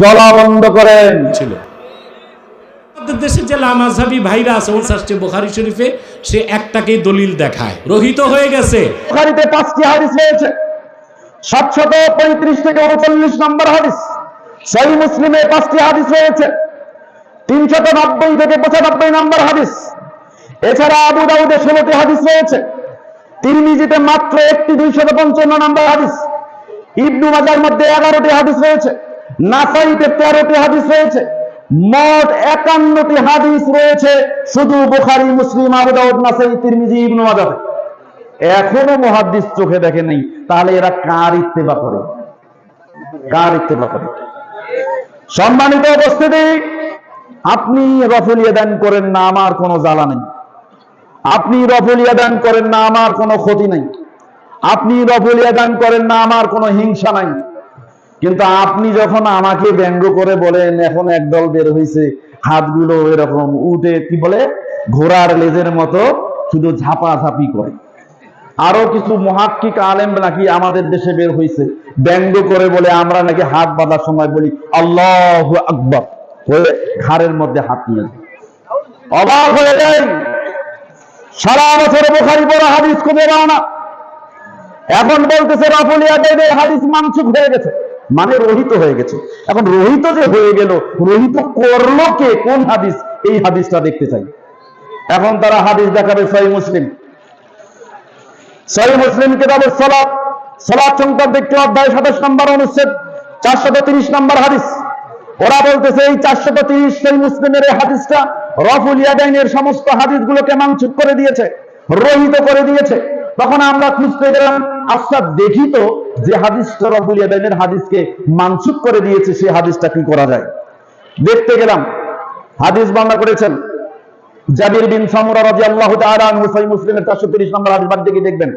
জ্বলা বন্ধ করেন। ছিল। আমাদের দেশে যে লামাজাবি ভাইরা আছে ওর শাস্ত্রে বোখারি শরীফে সে একটাকেই দলিল দেখায়। রহিত হয়ে গেছে। বুখারীতে পাঁচটি হাদিস রয়েছে। সাতশত পঁয়ত্রিশ থেকে উনচল্লিশ নম্বর হাদিস। সহি মুসলিমে পাঁচটি হাদিস রয়েছে। তিনশত নব্বই থেকে পঁচানব্বই নম্বর হাদিস। এছাড়া আবু দাউদে ষোলোটি হাদিস রয়েছে। তিরমিজিতে মাত্র একটি দুইশত পঞ্চান্ন নম্বর হাদিস। ইবনু মাজার মধ্যে এগারোটি হাদিস রয়েছে। নাসাইতে তেরোটি হাদিস রয়েছে, মোট একান্নটি হাদিস রয়েছে, শুধু বুখারী, মুসলিম, আবু দাউদ, নাসাই, তিরমিজি, ইবনু মাজাতে এখনও মহাদিস চোখে দেখে নেই, তাহলে এরা কার ইত্তেবা করে? কার ইত্তেবা করে? সম্মানিত উপস্থিতি, আপনি রফুলিয়া দান করেন না, আমার কোনো জ্বালা নেই। আপনি রফুলিয়া দান করেন না, আমার কোনো ক্ষতি নেই। আপনি রফুলিয়া দান করেন না, আমার কোনো হিংসা নাই। কিন্তু আপনি যখন আমাকে ব্যঙ্গ করে বলেন, এখন একদল বের হয়েছে হাতগুলো এরকম উঠে, কি বলে? ঘোড়ার লেজের মতো শুধু ঝাপাঝাপি করে। আরও কিছু মহাক্কিক আলেম নাকি আমাদের দেশে বের হয়েছে ব্যঙ্গ করে বলে আমরা নাকি হাত বাঁধার সময় বলি, আল্লাহ আকবর হয়ে ঘাড়ের মধ্যে হাত নিয়ে অবাক হয়ে যায় সারা বছর বোখারি বড় হাদিস খুঁজে পাও না। এখন বলতেছে রাফুলিয়া দেবের হাদিস মানসুখ হয়ে গেছে। মানে রহিত হয়ে গেছে। এখন রহিত যে হয়ে গেল, রহিত করল কে? কোন হাদিস? এই হাদিসটা দেখতে চাই। এখন তারা হাদিস দেখাবে সহি মুসলিম। সহি মুসলিম কিতাবের সালাত। সালাত সংক্রান্ত একটি অধ্যায় সাতাশ নম্বর অনুচ্ছেদ, চারশত তিরিশ নম্বর হাদিস। ওরা বলতেছে, এই চারশত তিরিশ সহি মুসলিমের এই হাদিসটা রফুল ইয়াদাইনের সমস্ত হাদিসগুলোকে মানসুক করে দিয়েছে, রহিত করে দিয়েছে। তখন আমরা খুঁজতে গেলাম আচ্ছা দেখি তো যে হাদিসটা ইয়াদাইনের হাদিসকে মানসুক করে দিয়েছে, সেই হাদিসটা কি করা যায়? দেখতে গেলাম, হাদিস বর্ণনা করেছেন জাবির বিন সামুরা তাআলা আনহু, সহিহ মুসলিমের 430 নম্বর হাদিস বাদ দিকে দেখবেন।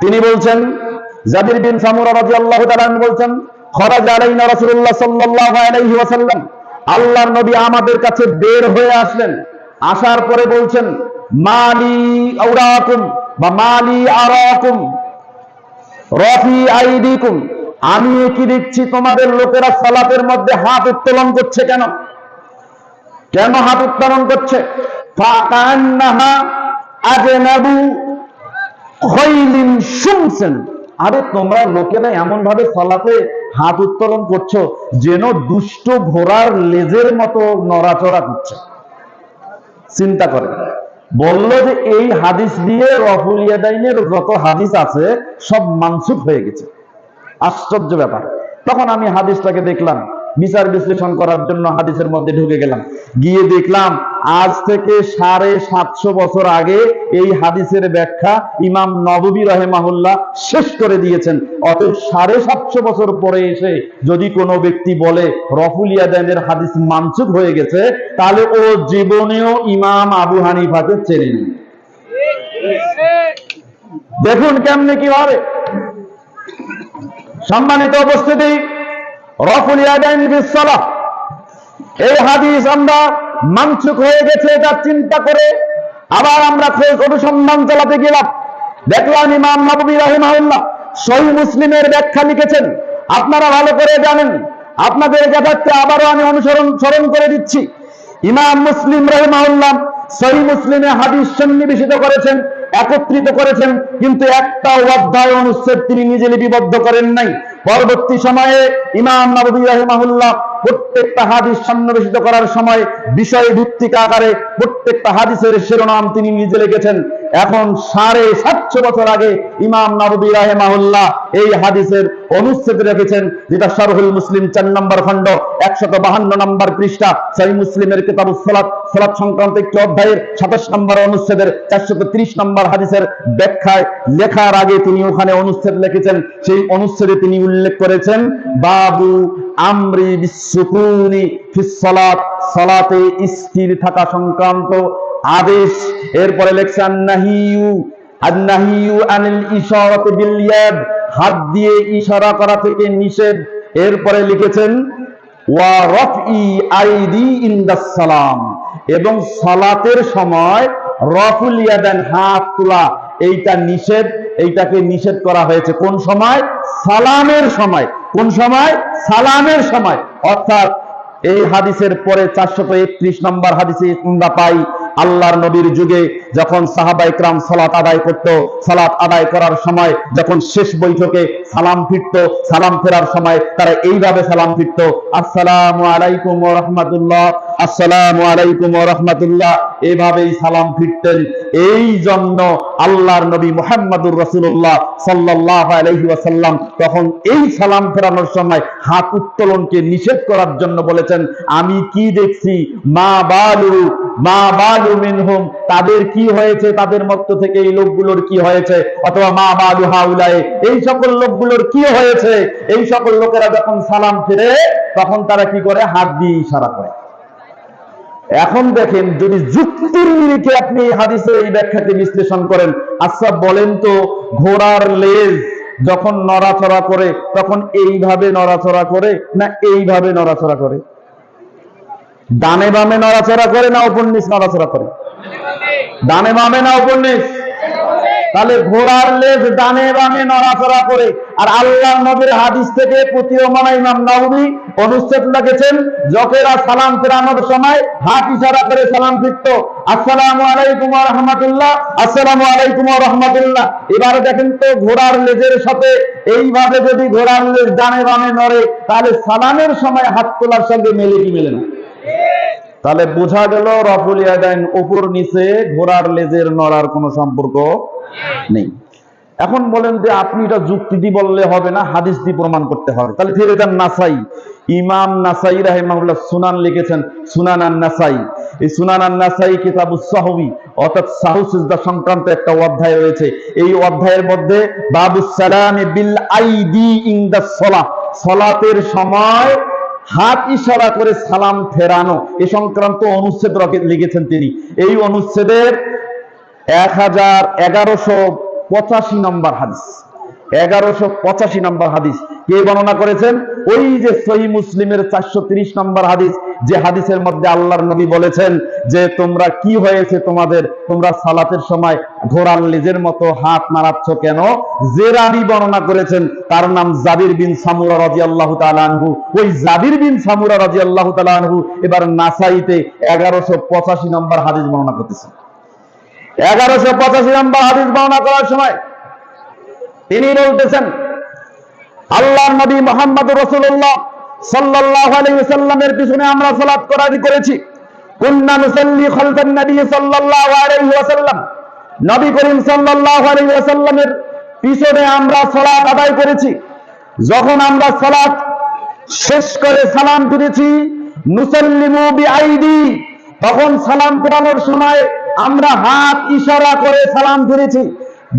তিনি বলছেন, জাবির বিন সামুরা তাআলা আনহু বলছেন, খরাজ আলাইনা রাসূলুল্লাহ সাল্লাল্লাহু আলাইহি ওয়াসাল্লাম, আল্লাহর নবী আমাদের কাছে বের হয়ে আসলেন। আসার পরে বলছেন, মালি আওরাকুম আমি কি দেখছি তোমাদের লোকেরা সালাতের মধ্যে হাত উত্তোলন করছে কেন? কেন হাত উত্তোলন করছে? আরে, তোমরা লোকেরা এমন ভাবে সালাতে হাত উত্তোলন করছ যেন দুষ্ট ঘোড়ার লেজের মতো নড়াচড়া করছে। চিন্তা করেন বলল যে এই হাদিস দিয়ে রফুল ইয়াদাইনের যত হাদিস আছে, সব মানসুখ হয়ে গেছে। আশ্চর্য ব্যাপার। তখন আমি হাদিসটাকে দেখলাম, বিচার বিশ্লেষণ করার জন্য হাদিসের মধ্যে ঢুকে গেলাম। গিয়ে দেখলাম আজ থেকে সাড়ে সাতশো বছর আগে এই হাদিসের ব্যাখ্যা ইমাম নববী রহেমাহুল্লাহ শেষ করে দিয়েছেন। অতএব সাড়ে সাতশো বছর পরে এসে যদি কোনো ব্যক্তি বলে, রফুল হাদিস মানসুখ হয়ে গেছে, তাহলে ও জীবনেও ইমাম আবু হানিফাকে চেনে নেই দেখুন কেমনে কীভাবে সম্মানিত উপস্থিতি, রফুল ইয়াদাইন বিসসালাহ এই হাদিস আমরা মানসুক হয়ে গেছে, এটা চিন্তা করে। আবার আমরা খোঁজ অনুসন্ধান চালাতে গেলাম। দেখলাম ইমাম নবী রাহিমাহুল্লাহ সহি মুসলিমের ব্যাখ্যা লিখেছেন। আপনারা ভালো করে জানেন। আপনাদের যথার্থে আবারও আমি অনুসরণ, স্মরণ করে দিচ্ছি। ইমাম মুসলিম রহিমাহুল্লাহ সহি মুসলিমে হাদিস সন্নিবেশিত করেছেন, একত্রিত করেছেন, কিন্তু একটা অধ্যায় অনুচ্ছেদ তিনি নিজে লিপিবদ্ধ করেন নাই। পরবর্তী সময়ে ইমাম নবী রহিমাহুল্লাহ প্রত্যেকটা হাদিস সন্নিবেশিত করার সময় বিষয় ভিত্তিক আকারে প্রত্যেকটা হাদিসের শিরোনাম তিনি নিজে লিখেছেন। এখন সাড়ে সাতশো বছর আগে ইমাম নবী রাহেমাহুল্লাহ এই হাদিসের অনুচ্ছেদ রেখেছেন যেটা শারহুল মুসলিম চার নম্বর খণ্ড, একশত বাহান্ন নম্বর পৃষ্ঠা, সেই মুসলিমের কিতাব সালাত সালাত সংক্রান্ত একটি অধ্যায়ের সাতাশ নম্বর অনুচ্ছেদের চারশত ত্রিশ নম্বর হাদিসের ব্যাখ্যায় লেখার আগে তিনি ওখানে অনুচ্ছেদ লিখেছেন। সেই অনুচ্ছেদে তিনি উল্লেখ করেছেন, বাবু আমরি বিশ্বকুনি ফিসলাত সালাতে স্থির থাকা সংক্রান্ত আদেশ। এরপরে লেখছে আন্নাহিউ আন্নাহিউ আনিল ইশারাত বিল ইয়াদ। হাত দিয়ে ইশারা করা থেকে নিষেধ। এরপরে লিখেছেন এবং সালাতের সময় রফুল ইয়াদান হাত তোলা, এইটা নিষেধ। এইটাকে নিষেধ করা হয়েছে কোন সময়? সালামের সময়। কোন সময়? সালামের সময়। অর্থাৎ এই হাদিসের পরে চারশত একত্রিশ নম্বর হাদিসে আমরা পাই আল্লাহর নবীর যুগে যখন সাহাবা ইকরাম সালাত আদায় করত, সালাত আদায় করার সময় যখন শেষ বৈঠকে সালাম ফিরত, সালাম ফেরার সময় তারা এইভাবে সালাম ফিরত, আসসালাম আলাইকুম রহমতুল্লাহ। আসসালামু আলাইকুম রাহমাতুল্লাহ। এভাবেই সালাম ফিরতেন। এই জন্য আল্লাহর নবী মুহাম্মদুর রাসূলুল্লাহ সাল্লাল্লাহু আলাইহি ওয়াসাল্লাম তখন এই সালাম ফেরানোর সময় হাত উত্তোলনকে নিষেধ করার জন্য বলেছেন, আমি কি দেখছি? মা বালু মা বালু মিনহুম। তাদের কি হয়েছে? তাদের মত থেকে এই লোকগুলোর কি হয়েছে? অথবা মা বালু হাউলায়ে, এই সকল লোকগুলোর কি হয়েছে? এই সকল লোকেরা যখন সালাম ফিরে, তখন তারা কি করে? হাত দিয়ে ইশারা করে। এখন দেখেন যদি যুক্তির নিরিখে আপনি হাদিসের এই ব্যাখ্যাকে বিশ্লেষণ করেন আচ্ছা বলেন তো ঘোড়ার লেজ যখন নড়াচড়া করে, তখন এইভাবে নড়াচড়া করে না এইভাবে নড়াচড়া করে? ডানে বামে নড়াচড়া করে না উপন্যাস নড়াচড়া করে? ডানে বামে না উপন্যাস তাহলে ঘোড়ার লেজ ডানে বামে নড়াচড়া করে। আর আল্লাহ নবীর হাদিস থেকে প্রতীয়মান ইমাম নবী অনুচ্ছেদ লিখেছেন, যকেরা সালাম ফেরানোর সময় হাত ইশারা করে সালাম ফিরত। আসসালামু আলাইকুম রাহমাতুল্লাহ, আসসালামু আলাইকুম রাহমাতুল্লাহ। এবারে দেখেন তো ঘোড়ার লেজের সাথে এইভাবে যদি ঘোড়ার লেজ ডানে বামে নড়ে, তাহলে সালামের সময় হাত তোলার সঙ্গে মেলে কি মেলে না? তাহলে বোঝা গেল রফুল ইয়াদাইন উপর নিচে ঘোড়ার লেজের নড়ার কোনো সম্পর্ক নেই। এখন বলেন যে আপনি এটা যুক্তি দিয়ে বললে হবে না, হাদিস দিয়ে প্রমাণ করতে হবে। তাহলে ফিরে যান নাসাই। ইমাম নাসাই রাহিমাহুল্লাহ সুনান লিখেছেন, সুনান আন নাসাই এই সুনান আন নাসাই কিতাবু সাহবি, অর্থাৎ সাহু সিজদা সংক্রান্ত একটা অধ্যায় রয়েছে। এই অধ্যায়ের মধ্যে বাবু সালামি বিল আইদি ইনদা সলাহ, সলাতের সময় হাত ইশারা করে সালাম ফেরানো। এ সংক্রান্ত অনুচ্ছেদ লিখেছেন তিনি। এই অনুচ্ছেদের এক হাজার এগারোশো পঁচাশি নম্বর হাদিস। এগারোশো পঁচাশি নম্বর হাদিস। কে বর্ণনা করেছেন? ওই যে সহি মুসলিমের চারশো তিরিশ নম্বর হাদিস, যে হাদিসের মধ্যে আল্লাহর নবী বলেছেন যে, তোমরা কি হয়েছে তোমাদের? তোমরা সালাতের সময় ঘোড়ার লেজের মতো হাত নাড়াচ্ছ কেন? যে রাবি বর্ণনা করেছেন, তার নাম জাবির বিন সামুরা রাজি আল্লাহ তালানহু ওই জাবির বিন সামুরা রাজি আল্লাহ তালানহু এবার নাসাইতে এগারোশো পঁচাশি নম্বর হাদিস বর্ণনা করতেছেন এগারোশো পঁচাশি নম্বর হাদিস বর্ণনা করার সময় তিনি বলতেছেন আল্লাহর নবী মোহাম্মদ রসুল্লাহ সাল্লাল্লাহু আলাইহি ওয়াসাল্লামের পিছনে আমরা সালাত করারি করেছি। কুন্না খালফান নবী সাল্লাল্লাহু আলাইহি ওয়াসাল্লাম। নবী করিম সাল্লাল্লাহু আলাইহি ওয়াসাল্লামের পিছনে আমরা সালাত আদায় করেছি। যখন আমরা সালাত শেষ করে সালাম ফিরেছি বিআইদি, তখন সালাম ফেরানোর সময় আমরা হাত ইশারা করে সালাম ফিরেছি।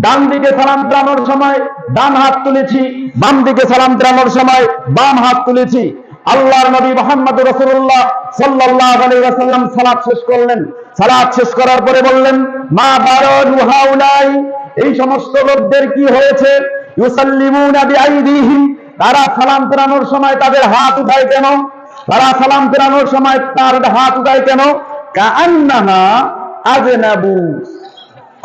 ডান দিকে সালাম ফেরানোর সময়, ডান হাত তুলেছি বাম দিকে সালাম ফেরানোর সময়, বাম হাত তুলেছি। আল্লাহর নবী মোহাম্মদ রসুল্লাহ সাল্লাল্লাহু আলাইহি ওয়াসাল্লাম সালাত শেষ করলেন। সালাত শেষ করার পরে বললেন, মা বারু হাউলাই? এই সমস্ত লোকদের কি হয়েছে? তারা সালাম ফেরানোর সময় তাদের হাত উঠায় কেন? তারা সালাম ফেরানোর সময় তার হাত উঠায় কেন? কান্নাহা আজনাবু।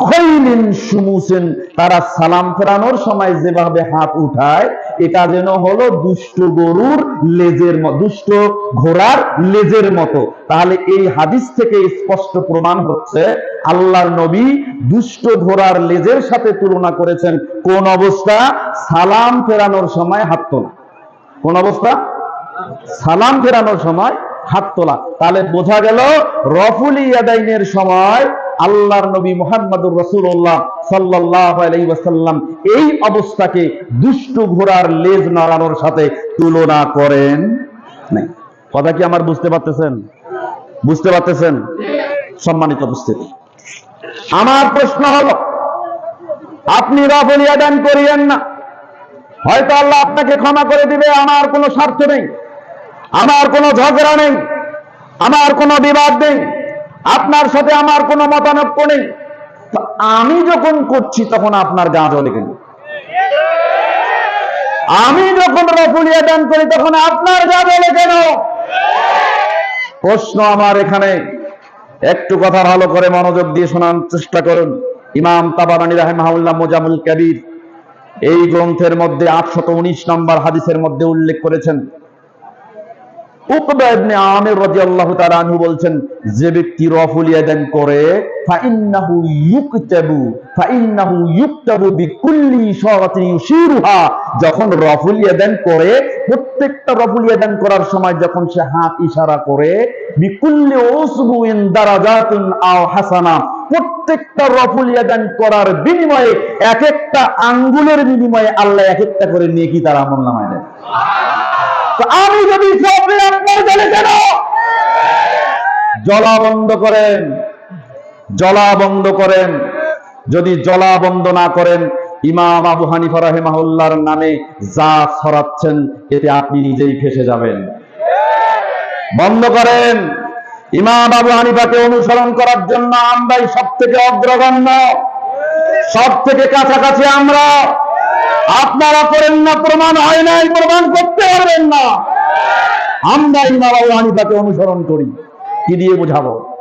খৈলিন সুমুসেন তারা সালাম ফেরানোর সময় যেভাবে হাত উঠায়, এটা যেন হলো দুষ্ট গরুর লেজের দুষ্ট ঘোড়ার লেজের মতো। তাহলে এই হাদিস থেকে স্পষ্ট প্রমাণ হচ্ছে, আল্লাহর নবী দুষ্ট ঘোড়ার লেজের সাথে তুলনা করেছেন, কোন অবস্থা? সালাম ফেরানোর সময় হাত তোলা। কোন অবস্থা? সালাম ফেরানোর সময় হাত তোলা। তাহলে বোঝা গেল, রফুল ইয়াদাইনের সময় আল্লাহর নবী মোহাম্মদুর রসুল্লাহ সাল্লাহ আলাইসাল্লাম এই অবস্থাকে দুষ্ট ঘোড়ার লেজ নাড়ানোর সাথে তুলনা করেন কথা কি আমার বুঝতে পারতেছেন? বুঝতে পারতেছেন? সম্মানিত উপস্থিতি। আমার প্রশ্ন হলো, আপনি রফুল ইয়াদান করিয়েন না। হয়তো আল্লাহ আপনাকে ক্ষমা করে দিবে, আমার কোনো স্বার্থ নেই, আমার কোনো ঝগড়া নেই, আমার কোনো বিবাদ নেই। আপনার সাথে আমার কোনো মতানৈক্য নেই। আমি যখন করছি, তখন আপনার গা জ্বলে কেন আমি যখন রফুলিয়া দান করি, তখন আপনার গা জ্বলে কেন? প্রশ্ন আমার এখানে। একটু কথা ভালো করে মনোযোগ দিয়ে শোনার চেষ্টা করুন। ইমাম তাবারানি রাহেমাহুল্লাহ মোজামুল কবির এই গ্রন্থের মধ্যে আটশত উনিশ নম্বর হাদিসের মধ্যে উল্লেখ করেছেন যখন রফুল করে, প্রত্যেকটা রফুল করার সময় যখন সে হাত ইশারা করে, বিকুল্লি হাসানা, প্রত্যেকটা রফুল করার বিনিময়ে এক একটা আঙ্গুলের বিনিময়ে আল্লাহ এক একটা করে নেকি তার আমল নামায় দেয় আমি যদি কেন জলা বন্ধ করেন। জলা বন্ধ করেন। যদি জলা বন্ধ না করেন, ইমাম আবু হানিফা রাহেমাহুল্লার নামে যা ছড়াচ্ছেন, এতে আপনি নিজেই ফেসে যাবেন। বন্ধ করেন। ইমাম আবু হানিফাকে অনুসরণ করার জন্য আমরাই সব থেকে অগ্রগণ্য সব থেকে কাছাকাছি আমরা। আপনারা করেন না, প্রমাণ হয় নাই, প্রমাণ করতে পারবেন না। আমরা ইমাম আবু হানিফাকে অনুসরণ করি। কি দিয়ে বোঝাবো?